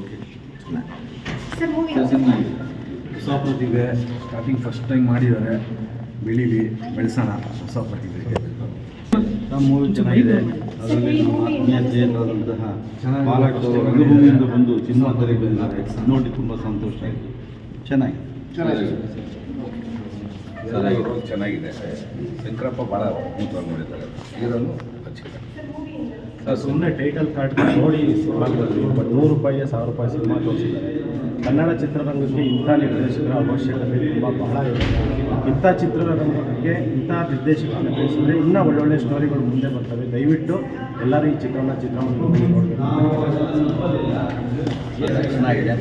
Okay sir movie ಹೊಸ ಪ್ರತಿಭೆ starting first time ಮಾಡಿದ್ದಾರೆ. ಬೆಳೀಲಿ ಬೆಳೆಸೋಣ ಹೊಸ ಪ್ರತಿಭೆಗೆ ಮೂವಿ ಚೆನ್ನಾಗಿದೆ. ಅದರಲ್ಲಿ ನಮ್ಮ ಆತ್ಮೀಯ ಚೆನ್ನಾಗಿ ಬಾಲಕರು ರಂಗಭೂಮಿಯಿಂದ ಬಂದು ಸಿನಿಮಾದಲ್ಲಿ ಬಂದಿದ್ದಾರೆ. ನೋಡಿ ತುಂಬ ಸಂತೋಷ ಆಯಿತು. ಚೆನ್ನಾಗಿದೆ. ಚೆನ್ನಾಗಿದೆ. ಚೆನ್ನಾಗಿದೆ. ಶಂಕರಪ್ಪ ಭಾಳ ಅದ್ಭುತವಾಗಿ ಮಾಡಿದ್ದಾರೆ ಹೀರೋನು ಸುಮ್ಮನೆ ಟೈಟಲ್ ಕಾರ್ಡ್ ನೋಡಿ ಸಿನಿಮಾ ಬಟ್ ನೂರು ರೂಪಾಯಿಗೆ ಸಾವಿರ ರೂಪಾಯಿ ಸಿನಿಮಾ ತೋರಿಸಿದ್ದಾರೆ. ಕನ್ನಡ ಚಿತ್ರರಂಗಕ್ಕೆ ಇಂಥ ನಿರ್ದೇಶಕರ ಅವಶ್ಯಕತೆ ತುಂಬ ಬಹಳ ಇದೆ. ಇಂಥ ಚಿತ್ರರಂಗಕ್ಕೆ ಇಂಥ ನಿರ್ದೇಶಕರನ್ನ ಬೆಳೆಸಿದ್ರೆ ಇನ್ನೂ ಒಳ್ಳೊಳ್ಳೆ ಸ್ಟೋರಿಗಳು ಮುಂದೆ ಬರ್ತವೆ. ದಯವಿಟ್ಟು ಎಲ್ಲರೂ ಈ ಚಿತ್ರವನ್ನು ನೋಡಬೇಕು. ಚೆನ್ನಾಗಿದೆ.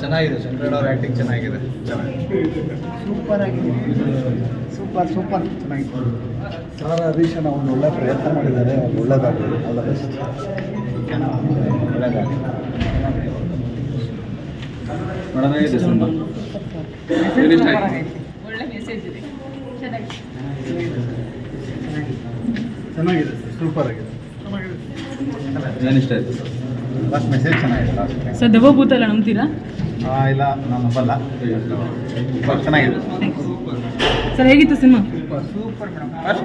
ಚೆನ್ನಾಗಿದೆ ಚಂದ್ರಣ್ಣ ಅವ್ರ ಆ್ಯಕ್ಟಿಂಗ್ ಚೆನ್ನಾಗಿದೆ. ಸೂಪರ್ ಆಗಿದೆ. ಸೂಪರ್ ಸೂಪರ್ ಚೆನ್ನಾಗಿದೆ. ಸರ್ ಹರೀಶನ ಒಂದು ಒಳ್ಳೆ ಪ್ರಯತ್ನ ಮಾಡಿದ್ದಾರೆ ಅವ್ರು ಒಳ್ಳೆದಾಗಲಿ. ಆಲ್ ದ ಬೆಸ್ಟ್ ಚೆನ್ನಾಗಿದೆ ಸಿನಿಮಾ. ಏನಿಷ್ಟ ಆಯ್ತು. ಒಳ್ಳೆ ಮೆಸೇಜ್ ಇದೆ. ಚೆನ್ನಾಗಿದೆ. ಚೆನ್ನಾಗಿದೆ ಸೂಪರ್ ಆಗಿದೆ. ಇಷ್ಟ ಆಯಿತು. ಸರ್ ಲಾಸ್ಟ್ ಮೆಸೇಜ್ ಚೆನ್ನಾಗಿದೆ ಲಾಸ್ಟ್ ಸರ್ ದೆವ್ವಭೂತ ಎಲ್ಲ ನಂಬ್ತೀರಾ ಇಲ್ಲ ನಾನು ನಂಬಲ್ಲ. ಚೆನ್ನಾಗಿದೆ. ಸರ್ ಹೇಗಿತ್ತು cinema? Super madam first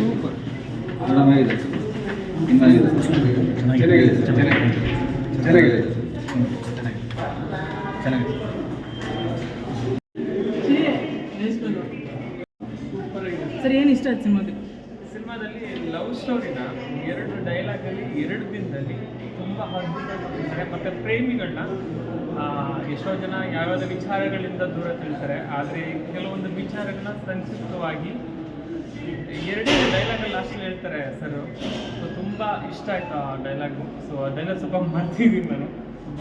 super ಚೆನ್ನಾಗಿದೆ ಚೆನ್ನಾಗಿದೆ. ಚೆನ್ನಾಗಿದೆ. ಚೆನ್ನಾಗಿದೆ. ಚೆನ್ನಾಗಿದೆ. ಸರ್ ಏನು ಇಷ್ಟ ಆಯ್ತು ಸಿನಿಮಾದಲ್ಲಿ ಸಿನಿಮಾದಲ್ಲಿ ಲವ್ ಸ್ಟೋರಿನ ಎರಡು ಡೈಲಾಗಲ್ಲಿ ಎರಡು ದಿನದಲ್ಲಿ ತುಂಬ ಅದ್ಭುತವಾಗಿ ಮತ್ತು ಪ್ರೇಮಿಗಳನ್ನ ಆ, ಎಷ್ಟೋ ಜನ ಯಾವ್ಯಾವ ವಿಚಾರಗಳಿಂದ ದೂರ ತಿಳಿಸ್ತಾರೆ ಆದರೆ ಕೆಲವೊಂದು ವಿಚಾರಗಳನ್ನ ಸಂಕ್ಷಿಪ್ತವಾಗಿ ಎರಡೇ ಡೈಲಾಗಲ್ಲಿ ಲಾಸ್ಟಲ್ಲಿ ಹೇಳ್ತಾರೆ ಸರ್. ಸೊ ತುಂಬ ಇಷ್ಟ ಆಯ್ತು ಆ ಡೈಲಾಗು ಸೊ ಡೈಲಾಗ್ ಸ್ವಲ್ಪ ಮಾಡ್ತಿದ್ದೀನಿ ನಾನು. ತುಂಬ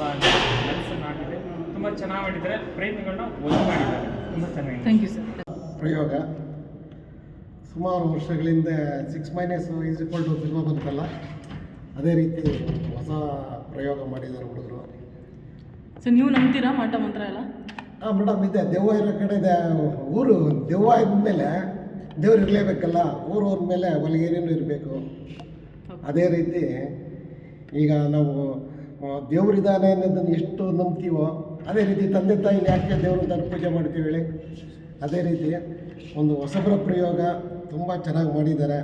ಕೆಲಸ ಆಗಿದೆ. ತುಂಬ ಚೆನ್ನಾಗಿ ಮಾಡಿದ್ದಾರೆ. ಪ್ರೇಮಿಗಳನ್ನ ಒಂದು ಮಾಡಿದ್ದಾರೆ. ತುಂಬ ಚೆನ್ನಾಗಿದೆ. ಥ್ಯಾಂಕ್ ಯು ಸರ್ ಪ್ರಯೋಗ. ಸುಮಾರು ವರ್ಷಗಳಿಂದ six minus is equal to cinema ಬಂತಲ್ಲ. ಅದೇ ರೀತಿ ಹೊಸ ಪ್ರಯೋಗ ಮಾಡಿದ್ದಾರೆ ಹುಡುಗರು. ಸೊ ನೀವು ನಂಬ್ತೀರಾ ಮಾಟ ಮಂತ್ರ ಎಲ್ಲ? ಹಾಂ ಮೇಡಮ್ ಇದೆ. ದೆವ್ವ ಇರೋ ಕಡೆ ಇದೆ. ಊರು ದೆವ್ವ ಇದ್ಮೇಲೆ ದೇವ್ರು ಇರಲೇಬೇಕಲ್ಲ? ಊರು ಹೋದ್ಮೇಲೆ ಹೊಲಿಗೇರಿನೂ ಇರಬೇಕು. ಅದೇ ರೀತಿ ಈಗ ನಾವು ದೇವರಿದ್ದಾನೆ ಅನ್ನೋದನ್ನು ಎಷ್ಟು ನಂಬ್ತೀವೋ ಅದೇ ರೀತಿ ತಂದೆ ತಾಯಿಲಿ ಯಾಕೆ ದೇವ್ರ ಅಂತ ಪೂಜೆ ಮಾಡ್ತೀವಿ ಹೇಳಿ? ಅದೇ ರೀತಿ ಒಂದು ಹೊಸಬರ ಪ್ರಯೋಗ ತುಂಬ ಚೆನ್ನಾಗಿ ಮಾಡಿದ್ದಾರೆ.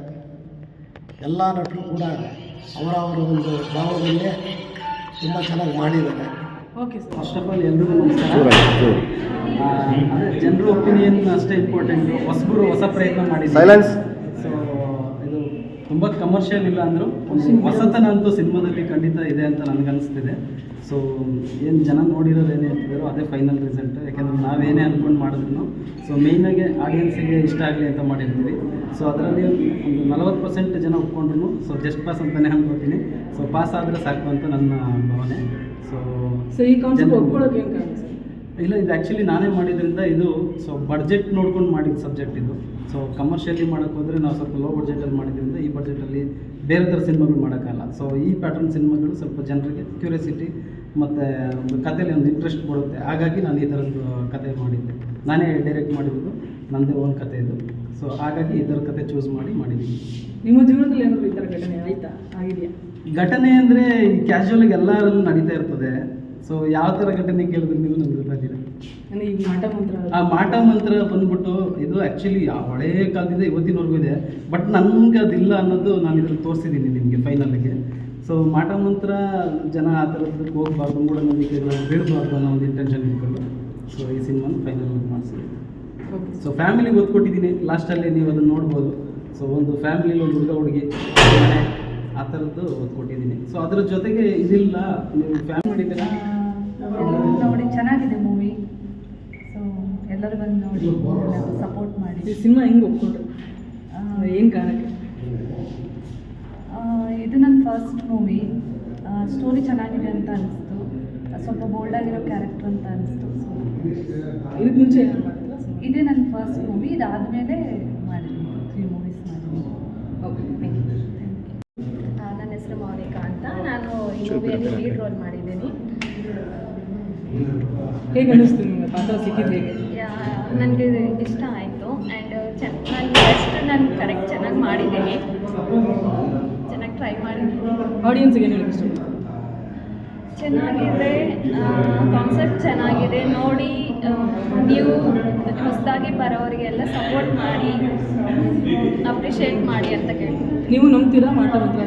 ಎಲ್ಲ ನಟರು ಕೂಡ ಅವರ ಅವರ ಒಂದು ಭಾವದಲ್ಲೇ ತುಂಬ ಚೆನ್ನಾಗಿ ಮಾಡಿದ್ದಾರೆ. Okay sir first of all ಎಲ್ಲರಿಗೂ ನಮಸ್ಕಾರ ಜನರು ಅದೇ ಜನರ ಒಪಿನಿಯನ್ ಅಷ್ಟೇ ಇಂಪಾರ್ಟೆಂಟು ಹೊಸಬರು ಹೊಸ ಪ್ರಯತ್ನ ಮಾಡಿ Silence. ತುಂಬ ಕಮರ್ಷಿಯಲ್ ಇಲ್ಲ ಅಂದರೂ ಹೊಸತನ ಅಂತೂ ಸಿನಿಮಾದಲ್ಲಿ ಖಂಡಿತ ಇದೆ ಅಂತ ನನಗನ್ನಿಸ್ತಿದೆ ಸೊ ಏನು ಜನ ನೋಡಿರೋರು ಏನೇ ಹೇಳ್ತಿದಾರೋ ಅದೇ ಫೈನಲ್ ರಿಸಲ್ಟ್ ಯಾಕೆಂದರೆ ನಾವೇನೇ ಅಂದ್ಕೊಂಡು ಮಾಡಿದ್ರು ಸೊ ಮೇಯ್ನಾಗಿ ಆಡಿಯನ್ಸಿಗೆ ಇಷ್ಟ ಆಗಲಿ ಅಂತ ಮಾಡಿರ್ತೀವಿ. ಸೊ ಅದರಲ್ಲಿ ಒಂದು ನಲವತ್ತು ಪರ್ಸೆಂಟ್ ಜನ ಒಪ್ಕೊಂಡ್ರು ಸೊ ಜಸ್ಟ್ ಪಾಸ್ ಅಂತಲೇ ಅಂದ್ಕೊಳ್ತೀನಿ ಸೊ ಪಾಸ್ ಆದರೆ ಸಾಕು ಅಂತ ನನ್ನ ಭಾವನೆ. ಸೊ ಸರಿ ಈ ಕಾನ್ಸೆಪ್ಟ್ ಒಪ್ಕೊಳ್ಳೋಕೆ ಏನು ಕಾರಣ ಸರ್? ಇಲ್ಲ ಇದು ಆ್ಯಕ್ಚುಲಿ ನಾನೇ ಮಾಡಿದ್ರಿಂದ ಇದು ಸೊ ಬಡ್ಜೆಟ್ ನೋಡ್ಕೊಂಡು ಮಾಡಿದ ಸಬ್ಜೆಕ್ಟ್ ಇದು. ಸೊ ಕಮರ್ಷಿಯಲಿ ಮಾಡೋಕ್ಕೆ ಹೋದರೆ ನಾವು ಸ್ವಲ್ಪ ಲೋ ಬಡ್ಜೆಟಲ್ಲಿ ಮಾಡಿದ್ರಿಂದ ಈ ಬಡ್ಜೆಟಲ್ಲಿ ಬೇರೆ ಥರ ಸಿನಿಮಾಗಳು ಮಾಡೋಕ್ಕಲ್ಲ ಸೊ ಈ ಪ್ಯಾಟರ್ನ್ ಸಿನಿಮಾಗಳು ಸ್ವಲ್ಪ ಜನರಿಗೆ ಕ್ಯೂರಿಯಾಸಿಟಿ ಮತ್ತು ಒಂದು ಕಥೆಯಲ್ಲಿ ಒಂದು ಇಂಟ್ರೆಸ್ಟ್ ಕೊಡುತ್ತೆ ಹಾಗಾಗಿ ನಾನು ಈ ಥರದ್ದು ಕತೆ ಮಾಡಿದ್ದೆ. ನಾನೇ ಡೈರೆಕ್ಟ್ ಮಾಡಿರೋದು ನನ್ನದೇ ಓನ್ ಕತೆ ಇದು. ಸೊ ಹಾಗಾಗಿ ಈ ಥರ ಕತೆ ಚೂಸ್ ಮಾಡಿ ಮಾಡಿದ್ದೀನಿ. ನಿಮ್ಮ ಜೀವನದಲ್ಲಿ ಏನಾದರೂ ಈ ಥರ ಘಟನೆ ಆಯಿತಾ? ಆಗಿದೆಯಾ? ಘಟನೆ ಅಂದರೆ ಕ್ಯಾಶುವಲಾಗಿ ಎಲ್ಲರಲ್ಲೂ ನಡೀತಾ ಇರ್ತದೆ. ಸೊ ಯಾವ ಥರ ಘಟನೆ ಕೇಳಿದ್ರೆ ನೀವು ನನಗೆ ಗೊತ್ತಾಗಿದೆ ಅಂದರೆ ಈ ಮಾಟ ಮಂತ್ರ ಆ ಮಾಟ ಮಂತ್ರ ಬಂದ್ಬಿಟ್ಟು ಇದು ಆ್ಯಕ್ಚುಲಿ ಹಳೆ ಕಾಲದಿಂದ ಇವತ್ತಿನವರೆಗೂ ಇದೆ. ಬಟ್ ನನಗೆ ಅದಿಲ್ಲ ಅನ್ನೋದು ನಾನು ಇದ್ರಲ್ಲಿ ತೋರಿಸಿದ್ದೀನಿ ನಿಮಗೆ ಫೈನಲ್ಗೆ ಸೊ ಮಾಟ ಮಂತ್ರ ಜನ ಆ ಥರದಕ್ಕೆ ಹೋಗಬಾರ್ದು ನಮಗೆ ಬೀಳಬಾರ್ದು ಅನ್ನೋ ಒಂದು ಇಂಟೆನ್ಷನ್ ಇಟ್ಕೊಂಡು ಸೊ ಈ ಸಿನಿಮಾನ ಫೈನಲ್ ಮಾಡಿಸಿದೆ ಓಕೆ ಸೊ ಫ್ಯಾಮಿಲಿಗೆ ಒತ್ತು ಕೊಟ್ಟಿದ್ದೀನಿ ಲಾಸ್ಟಲ್ಲಿ ನೀವು ಅದನ್ನು ನೋಡ್ಬೋದು. ಸೊ ಒಂದು ಫ್ಯಾಮಿಲಿಲಿ ಒಂದು ಹುಡುಗ ಹುಡುಗಿ ಮನೆ ಆ ಥರದ್ದು ಒತ್ತು ಕೊಟ್ಟಿದ್ದೀನಿ ಸೊ ಅದ್ರ ಜೊತೆಗೆ ಇದಿಲ್ಲ ನೀವು ಫ್ಯಾಮಿಲಿ ಮಾಡಿದ್ದೀರಾ ನೋಡಿ ಚೆನ್ನಾಗಿದೆ ಮೂವಿ ಸೊ ಎಲ್ಲರೂ ಬಂದು ನೋಡಿ ಸಪೋರ್ಟ್ ಮಾಡಿ. ಈ ಸಿನಿಮಾ ಹೆಂಗೆ ಒಪ್ಕೊಂಡ್ರು ಏನು ಕಾರಣಕ್ಕೆ? ಇದು ನನ್ನ ಫಸ್ಟ್ ಮೂವಿ ಸ್ಟೋರಿ ಚೆನ್ನಾಗಿದೆ ಅಂತ ಅನಿಸ್ತು. ಸ್ವಲ್ಪ ಬೋಲ್ಡ್ ಆಗಿರೋ ಕ್ಯಾರೆಕ್ಟರ್ ಅಂತ ಅನಿಸ್ತು ಸೊ ಇದಕ್ಕೆ ಮುಂಚೆ ಏನು ಮಾಡಿದ್ರಾ? ಇದೇ ನನ್ನ ಫಸ್ಟ್ ಮೂವಿ ಇದಾದಮೇಲೆ ಮಾಡಿದ್ದೀನಿ ತ್ರೀ ಮೂವೀಸ್ ಮಾಡಿದ್ದೀನಿ ಓಕೆ ನನ್ನ ಹೆಸರು ಮೌನಿಕಾ ಅಂತ. ನಾನು ಈ ಮೂವಿಯಲ್ಲಿ ಲೀಡ್ ರೋಲ್ ಮಾಡಿದ್ದೀನಿ. ಹೇಗೆ ಅನ್ನಿಸ್ತು ನಿಮಗೆ? ಪಾತ್ರ ಸಿಕ್ಕಿದ್ದು ಹೇಗೆ? ನನಗೆ ಇಷ್ಟ ಆಯಿತು. ಆ್ಯಂಡ್ ನಾನು ಬೆಸ್ಟ್ ನಾನು ಕರೆಕ್ಟ್ ಚೆನ್ನಾಗಿ ಮಾಡಿದ್ದೀನಿ. ಚೆನ್ನಾಗಿ ಟ್ರೈ ಮಾಡಿದ್ದೀನಿ ಆಡಿಯನ್ಸ್ಗೆ ಏನು ಹೇಳಕ್ಕೆ ಇಷ್ಟಪಡ್ತೀರಾ? ಚೆನ್ನಾಗಿದೆ. ಕಾನ್ಸೆಪ್ಟ್ ಚೆನ್ನಾಗಿದೆ. ನೋಡಿ ನೀವು ಹೊಸದಾಗಿ ಬರೋರಿಗೆಲ್ಲ ಸಪೋರ್ಟ್ ಮಾಡಿ ಅಪ್ರಿಷಿಯೇಟ್ ಮಾಡಿ ಅಂತ ಕೇಳಿ ನೀವು ನಂಬ್ತೀರಾ? ಮಾಟ ಮಂತ್ರ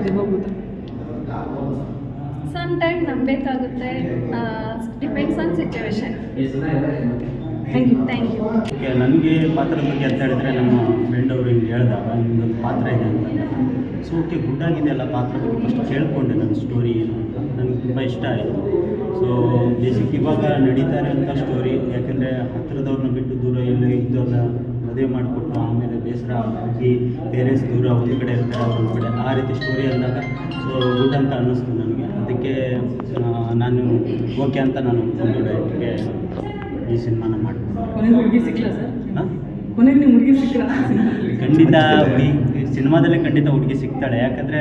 some time ನಂಬಬೇಕಾಗುತ್ತೆ depends on situation thank you thank you ನನಗೆ ಪಾತ್ರದ ಬಗ್ಗೆ ಅಂತ ಹೇಳಿದ್ರೆ ನಮ್ಮ ಫ್ರೆಂಡ್ ಅವರು ಹಿಂಗೆ ಹೇಳಿದಾಗ ನಿಮ್ಮದೊಂದು ಪಾತ್ರ ಇದೆ ಅಂತ. ಸೊ ಓಕೆ ಗುಡ್ ಆಗಿದೆ ಅಲ್ಲ ಪಾತ್ರ ಬಗ್ಗೆ ಫಸ್ಟ್ ಕೇಳಿಕೊಂಡೆ ನನ್ನ ಸ್ಟೋರಿ ಏನು ಅಂತ. ನನಗೆ ತುಂಬ ಇಷ್ಟ ಆಯಿತು. ಸೊ ಬೇಸಿಕ್ ಇವಾಗ ನಡೀತಾ ಇರೋಂಥ ಸ್ಟೋರಿ ಯಾಕೆಂದರೆ ಹತ್ತಿರದವ್ರನ್ನ ಬಿಟ್ಟು ದೂರ ಎಲ್ಲ ಇದ್ದವ್ರನ್ನ ಮದುವೆ ಮಾಡಿಕೊಟ್ಟು ಆಮೇಲೆ ಬೇಸರ ಆಗಿ ಪೇರೆಂಟ್ಸ್ ದೂರ ಒಂದು ಕಡೆ ಇರ್ತಾರೆ ಅವ್ರ ಒಂದು ಕಡೆ. ಆ ರೀತಿ ಸ್ಟೋರಿ ಅಂದಾಗ ಸೊ ಗುಡ್ ಅಂತ ಅನ್ನಿಸ್ತು ನನಗೆ. ಅದಕ್ಕೆ ನಾನು ಓಕೆ ಅಂತ ನಾನು ಒಂದು ಡೈರೆಕ್ಟ್ಗೆ ಈ ಸಿನಿಮಾನ ಸಿಕ್ಕಲ್ಲ ಖಂಡಿತ ಹುಡುಗಿ ಸಿನಿಮಾದಲ್ಲಿ ಖಂಡಿತ ಹುಡುಗಿ ಸಿಗ್ತಾಳೆ ಯಾಕಂದರೆ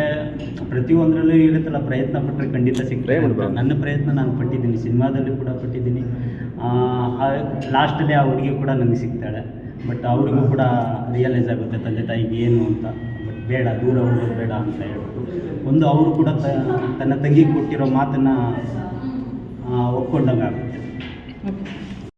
ಪ್ರತಿಯೊಂದರಲ್ಲೂ ಇರುತ್ತಲ್ಲ ಪ್ರಯತ್ನ ಪಟ್ಟರೆ ಖಂಡಿತ ಸಿಗ್ತಾರೆ. ನನ್ನ ಪ್ರಯತ್ನ ನಾನು ಪಟ್ಟಿದ್ದೀನಿ ಸಿನಿಮಾದಲ್ಲಿ ಕೂಡ ಪಟ್ಟಿದ್ದೀನಿ. ಲಾಸ್ಟಲ್ಲಿ ಆ ಹುಡುಗಿ ಕೂಡ ನನಗೆ ಸಿಗ್ತಾಳೆ. ಬಟ್ ಅವ್ರಿಗೂ ಕೂಡ ರಿಯಲೈಸ್ ಆಗುತ್ತೆ ತಂದೆ ತಾಯಿಗೆ ಏನು ಅಂತ. ಬಟ್ ಬೇಡ, ದೂರ ಹೋಗೋದು ಬೇಡ ಅಂತ ಹೇಳ್ಬಿಟ್ಟು. ಒಂದು ಅವರು ಕೂಡ ತನ್ನ ತಂಗಿಗೆ ಕೊಟ್ಟಿರೋ ಮಾತನ್ನು ಒಪ್ಕೊಂಡಂಗೆ ಆಗುತ್ತೆ ಓಕೆ